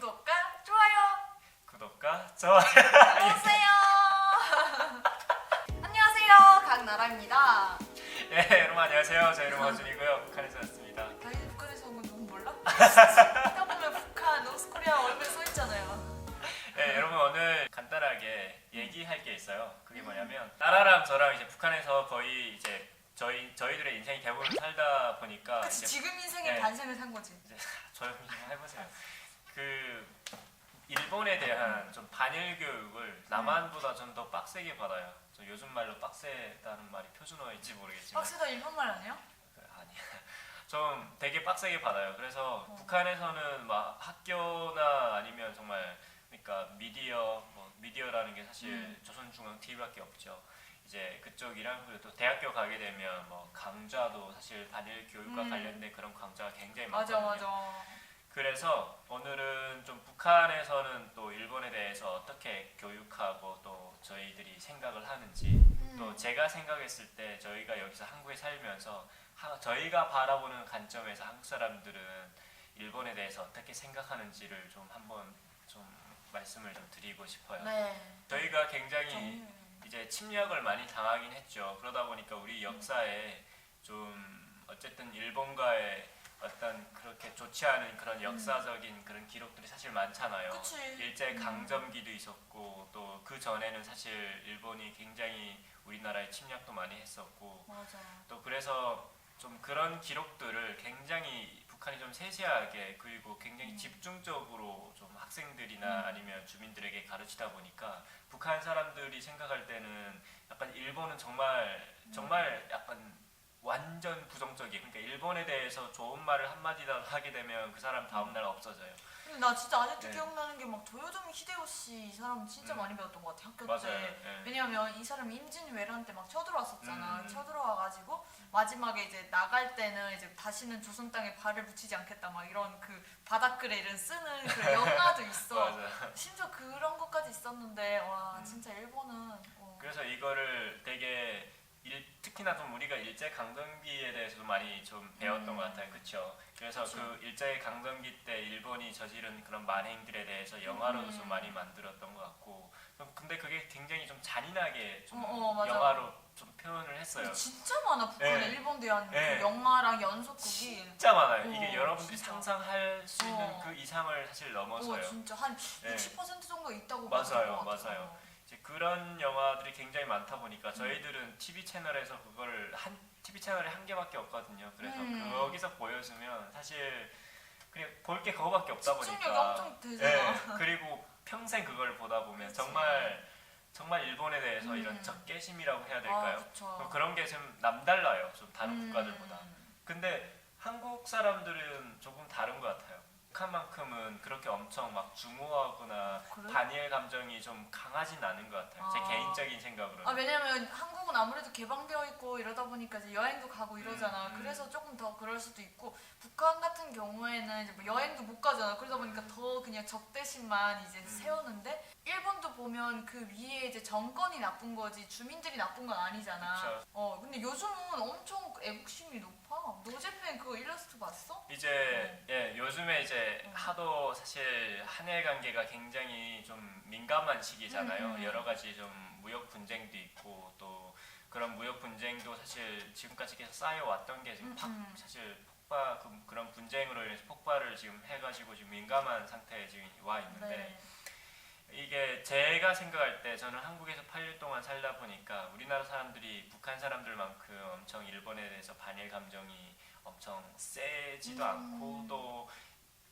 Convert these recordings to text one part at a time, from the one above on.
구독과 좋아요 구독과 좋아요. 눌러주세요. 안녕하세요, 강나라입니다. 예, 여러분 안녕하세요. 저 이름 허준이고요. 북한에서 왔습니다. 당연히 북한에서 온 건 너무 몰라? 딱 보면 북한, 노스코리아 얼굴 써 있잖아요. 예, 여러분 오늘 간단하게 얘기할 게 있어요. 그게 뭐냐면 나라랑 저랑 이제 북한에서 거의 이제 저희 저희들의 인생이 대부분 살다 보니까 그치 이제 지금 인생의 네. 반생을 산 거지. 이제 조용히 좀 해보세요. 그 일본에 대한 좀 반일 교육을 남한보다 좀 더 빡세게 받아요. 저 요즘 말로 빡세다는 말이 표준어인지 모르겠지만 박스가 일본말 아니에요? 아니야. 좀 되게 빡세게 받아요. 그래서 어. 북한에서는 막 학교나 아니면 정말 그러니까 미디어 뭐 미디어라는 게 사실 음. 조선중앙 TV밖에 없죠. 이제 그쪽이랑 그리고 또 대학교 가게 되면 뭐 강좌도 사실 반일 교육과 음. 관련된 그런 강좌가 굉장히 맞아 많거든요. 맞아. 그래서 오늘은 좀 북한에서는 또 일본에 대해서 어떻게 교육하고 또 저희들이 생각을 하는지 음. 또 제가 생각했을 때 저희가 여기서 한국에 살면서 하- 저희가 바라보는 관점에서 한국 사람들은 일본에 대해서 어떻게 생각하는지를 좀 한번 좀 말씀을 좀 드리고 싶어요. 네. 저희가 굉장히 정말. 이제 침략을 많이 당하긴 했죠. 그러다 보니까 우리 역사에 좀 어쨌든 일본과 그렇게 좋지 않은 그런 역사적인 그런 기록들이 사실 많잖아요. 그치. 일제 음. 강점기도 있었고 또 그 전에는 사실 일본이 굉장히 우리나라에 침략도 많이 했었고 맞아. 또 그래서 좀 그런 기록들을 굉장히 북한이 좀 세세하게 그리고 굉장히 음. 집중적으로 좀 학생들이나 음. 아니면 주민들에게 가르치다 보니까 북한 사람들이 생각할 때는 약간 일본은 정말 음. 정말 약간 완전 부정적이 그러니까 일본에 대해서 좋은 말을 한마디라도 하게 되면 그 사람 다음 날 없어져요. 근데 나 진짜 아직도 네. 기억나는 게 막 조요토미 히데요시 이 사람 진짜 음. 많이 배웠던 것 같아 학교 맞아요. 때. 예. 왜냐면 이 사람이 임진 왜란 때 막 쳐들어왔었잖아. 음. 쳐들어와가지고 마지막에 이제 나갈 때는 이제 다시는 조선 땅에 발을 붙이지 않겠다 막 이런 그 바닥글에 이런 쓰는 그 영화도 있어. 심지어 그런 것까지 있었는데 와 음. 진짜 일본은 어. 그래서 이거를 되게 일, 특히나 좀 우리가 일제 강점기에 대해서도 많이 좀 배웠던 음. 것 같아요, 그렇죠? 그래서 그쵸. 그 일제 강점기 때 일본이 저지른 그런 만행들에 대해서 영화로도 음. 좀 많이 만들었던 것 같고, 좀 근데 그게 굉장히 좀 잔인하게 좀 어, 어. 영화로 좀 표현을 했어요. 진짜 많아 북한에 네. 일본 대한 네. 그 영화랑 연속극이. 진짜 많아요. 어, 이게 여러분들이 진짜. 상상할 수 있는 어. 그 이상을 사실 넘어서요. 어 진짜 한 네. 60% 정도 있다고 맞아요. 맞아요. 이제 그런 영화들이 굉장히 많다 보니까 저희들은 TV 채널에서 그거를 한 TV 채널에 한 개밖에 없거든요. 그래서 음. 거기서 보여주면 사실 그냥 볼 게 그거밖에 없다 집중력이 보니까 엄청 되잖아. 네, 그리고 평생 그걸 보다 보면 그치. 정말 정말 일본에 대해서 음. 이런 적개심이라고 해야 아, 될까요? 그쵸. 그런 게 좀 남달라요. 좀 다른 음. 국가들보다. 근데 한국 사람들은 조금 다른 것 같아요. 북한만큼은 그렇게 엄청 막 중후하거나 그래? 반일 감정이 좀 강하진 않은 것 같아요. 제 아. 개인적인 생각으로는. 아 왜냐면 한국은 아무래도 개방되어 있고 이러다 보니까 이제 여행도 가고 이러잖아. 음, 음. 그래서 조금 더 그럴 수도 있고 북한 같은 경우에는 이제 뭐 여행도 못 가잖아. 그러다 보니까 더 그냥 적대심만 이제 음. 세우는데 일본도 보면 그 위에 이제 정권이 나쁜 거지 주민들이 나쁜 건 아니잖아. 그쵸. 어 근데 요즘은 엄청 애국심이 높아. 노제팬 그거 일러스트 봤어? 이제 예 요즘에 이제 어. 하도 사실 한일 관계가 굉장히 좀 민감한 시기잖아요. 음, 음. 여러 가지 좀 무역 분쟁도 있고 또 그런 무역 분쟁도 사실 지금까지 계속 쌓여왔던 게 지금 음, 팍 음. 사실 폭발 그, 그런 분쟁으로 인해서 폭발을 지금 해가지고 지금 민감한 상태에 지금 와 있는데 네. 이게 제가 생각할 때 저는 한국에서 8년 동안 살다 보니까 우리나라 사람들이 북한 사람들만큼 엄청 일본에 대해서 반일 감정이 엄청 세지도 음. 않고 또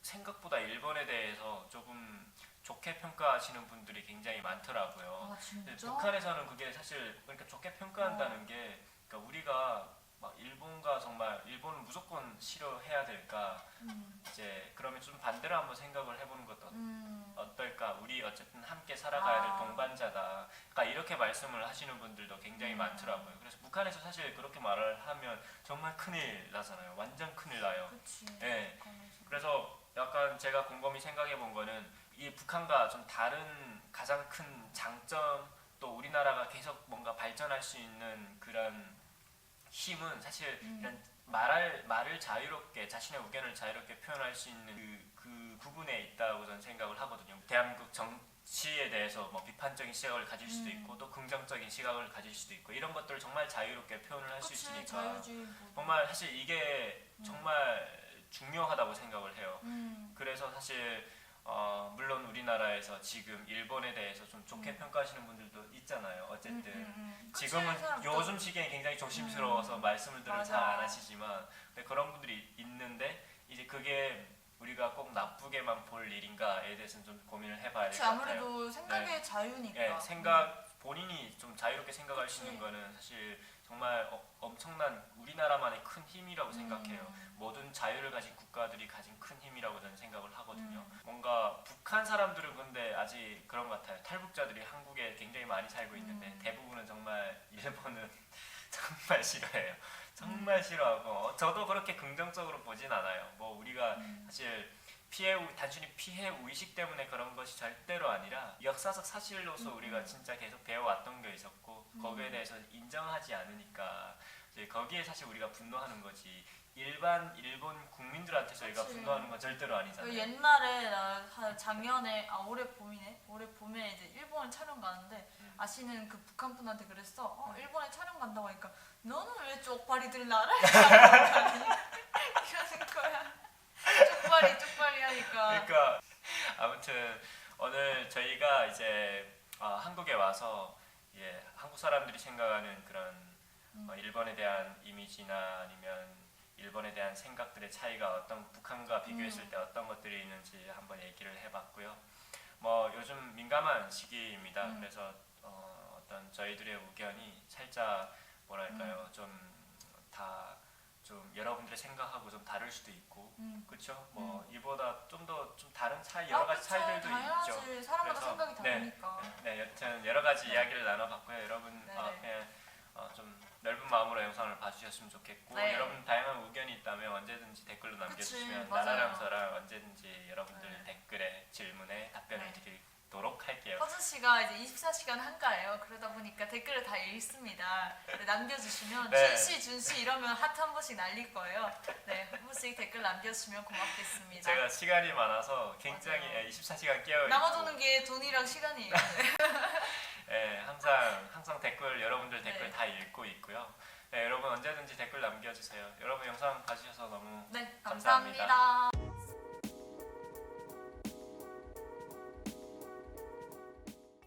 생각보다 일본에 대해서 조금 좋게 평가하시는 분들이 굉장히 많더라고요. 아 근데 진짜? 북한에서는 그게 사실 그러니까 좋게 평가한다는 게 그러니까 우리가 막 일본과 정말 일본은 무조건 싫어해야 될까 음. 이제 그러면 좀 반대로 한번 생각을 해보는 것도 음. 어떨까? 우리 어쨌든 함께 살아가야 될 아. 동반자다. 그러니까 이렇게 말씀을 하시는 분들도 굉장히 음. 많더라고요. 그래서 북한에서 사실 그렇게 말을 하면 정말 큰일 나잖아요. 완전 큰일 나요. 그치. 네. 그래서 약간 제가 곰곰이 생각해 본 거는 이 북한과 좀 다른 가장 큰 장점 또 우리나라가 계속 뭔가 발전할 수 있는 그런 힘은 사실 음. 이런 말할 말을 자유롭게 자신의 의견을 자유롭게 표현할 수 있는 그, 그 구분에 있다고 저는 생각을 하거든요. 대한민국 정치에 대해서 뭐 비판적인 시각을 가질 수도 음. 있고 또 긍정적인 시각을 가질 수도 있고 이런 것들을 정말 자유롭게 표현을 할 수 그치 있으니까 자유주의 뭐. 정말 사실 이게 음. 정말 중요하다고 생각을 해요. 음. 그래서 사실 어, 물론 우리나라에서 지금 일본에 대해서 좀 좋게 음. 평가하시는 분들도 있잖아요. 어쨌든 음, 음, 음. 지금은 요즘 시기에 굉장히 조심스러워서 음. 말씀을 들을 맞아. 잘안 하시지만 근데 그런 분들이 있는데 이제 그게 우리가 꼭 나쁘게만 볼 일인가에 대해서는 좀 고민을 해봐야 될 것 같아요. 아무래도 생각의 자유니까. 예, 생각 본인이 좀 자유롭게 생각할 수. 있는 거는 사실 정말 어- 엄청난 우리나라만의 큰 힘이라고 음. 생각해요. 모든 자유를 가진 국가들이 가진 큰 힘이라고 저는 생각을 하거든요. 음. 뭔가 북한 사람들은 근데 아직 그런 것 같아요. 탈북자들이 한국에 굉장히 많이 살고 있는데 음. 대부분은 정말 일본은 정말 싫어해요. 정말 싫어하고 어, 저도 그렇게 긍정적으로 보진 않아요. 뭐 우리가 음. 사실 피해 우- 단순히 피해 의식 때문에 그런 것이 절대로 아니라 역사적 사실로서 음. 우리가 진짜 계속 배워왔던 게 있었고 음. 거기에 대해서 인정하지 않으니까 이제 거기에 사실 우리가 분노하는 거지 일반 일본 국민들한테 저희가 그치. 분노하는 건 절대로 그 아니잖아요. 옛날에 나 한 작년에 아 올해 봄이네 올해 봄에 이제 일본 촬영 가는데 음. 아시는 그 북한 분한테 그랬어 어 일본에 촬영 간다고 하니까 너는 왜 쪽발이들 나를 이러는 거야 쪽발이 쪽발이 하니까 그러니까 아무튼 오늘 저희가 이제 어, 한국에 와서 예, 한국 사람들이 생각하는 그런 음. 어, 일본에 대한 이미지나 아니면 일본에 대한 생각들의 차이가 어떤 북한과 비교했을 음. 때 어떤 것들이 있는지 한번 얘기를 해봤고요. 뭐 요즘 민감한 시기입니다. 음. 그래서 어, 어떤 저희들의 의견이 살짝 뭐랄까요 음. 좀다 좀 여러분들의 생각하고 좀 다를 수도 있고 음. 그렇죠. 뭐 이보다 좀 더 좀 다른 차이 여러 아, 가지 그치. 차이들도 당연하지. 있죠. 사람마다 그래서, 생각이 네. 다르니까 네, 여튼 여러 가지 네. 이야기를 나눠봤고요. 여러분 네, 어, 네. 그냥 어, 좀 넓은 마음으로 영상을 봐주셨으면 좋겠고 네. 여러분 다양한 의견이 있다면 언제든지 댓글로 남겨주시면 맞아요. 나나랑 저랑 언제든지 여러분들 네. 댓글에 질문에 답변을 네. 드리 도록 할게요. 허준 씨가 이제 24시간 한가해요. 그러다 보니까 댓글을 다 읽습니다. 네, 남겨주시면 네. 준씨, 준씨 이러면 하트 한 번씩 날릴 거예요. 네, 한 번씩 댓글 남겨주시면 고맙겠습니다. 제가 시간이 많아서 굉장히 맞아요. 예, 24시간 깨어 있고 남아도는 게 돈이랑 시간이에요. 예, 항상 항상 댓글 여러분들 댓글 네. 다 읽고 있고요. 네, 여러분 언제든지 댓글 남겨주세요. 여러분 영상 봐주셔서 너무 네, 감사합니다. 감사합니다.